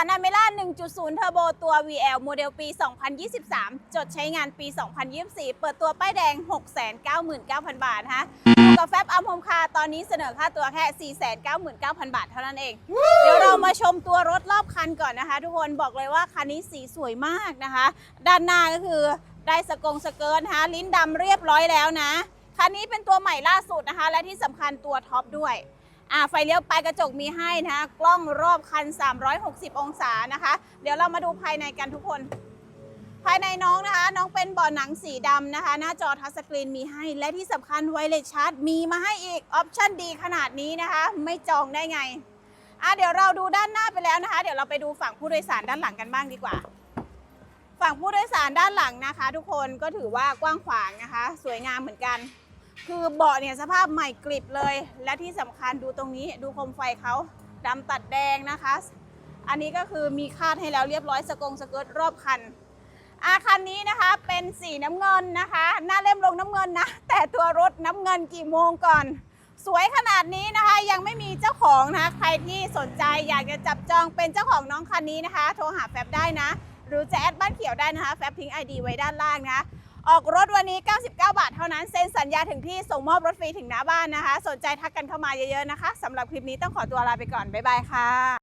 ารอเมล่า 1.0 เทอร์โบตัว VL โมเดลปี 2023 จดใช้งานปี 2024 เปิดตัวป้ายแดง 699,000 บาทนะกับแฟบอัมโฮมคาตอนนี้เสนอค่าตัวแค่ 499,000 บาทเท่านั้นเอง เดี๋ยวเรามาชมตัวรถรอบคันก่อนนะคะ ทุกคนบอกเลยว่าคันนี้สีสวยมากนะคะ ด้านหน้าก็คือได้สกงสเกิร์ตนะคะลิ้นดำเรียบร้อยแล้วนะ คันนี้เป็นตัวใหม่ล่าสุดนะคะ และที่สำคัญตัวท็อปด้วย อ่าไฟเลี้ยวปลายกระจกมีให้นะคะกล้องรอบคัน 360 องศานะคะ เดี๋ยวเรามาดูภายในกันทุกคน ภายในน้องนะคะ น้องเป็นเบาะหนังสีดำนะคะ หน้าจอทัชสกรีนมีให้ และที่สำคัญไวเลสชาร์จมีมาให้อีก ออปชั่นดีขนาดนี้นะคะ ไม่จองได้ไงอะเดี๋ยวเราดูด้านหน้าไปแล้วนะคะ เดี๋ยวเราไปดูฝั่งผู้โดยสารด้านหลังกันบ้างดีกว่า ฝั่งผู้โดยสารด้านหลังนะคะ ทุกคนก็ถือว่ากว้างขวางนะคะ สวยงามเหมือนกัน คือเบาะเนี่ยสภาพใหม่กริบเลย และที่สำคัญดูตรงนี้ดูโคมไฟเขาดำตัดแดงนะคะ อันนี้ก็คือมีคาดให้แล้วเรียบร้อยสกงสเกิร์ตรอบคัน อาคันนี้นะคะเป็นสีน้ำเงินนะคะ หน้าเล่มลงน้ำเงินนะ แต่ตัวรถน้ำเงินกี่โมงก่อน สวยขนาดนี้นะคะยังไม่มีเจ้าของนะคะใครที่สนใจอยากจะจับจองเป็นเจ้าของน้องคันนี้นะคะ โทรหาแฟบได้นะ หรือจะแอดบ้านเขียวได้นะคะ แฟบทิ้งไอดีไว้ด้านล่างนะ ออกรถวันนี้ 99 บาทเท่านั้น เซ็นสัญญาถึงที่ส่งมอบรถฟรีถึงหน้าบ้านนะคะ สนใจทักกันเข้ามาเยอะๆนะคะสำหรับคลิปนี้ต้องขอตัวลาไปก่อน บ๊ายบายค่ะ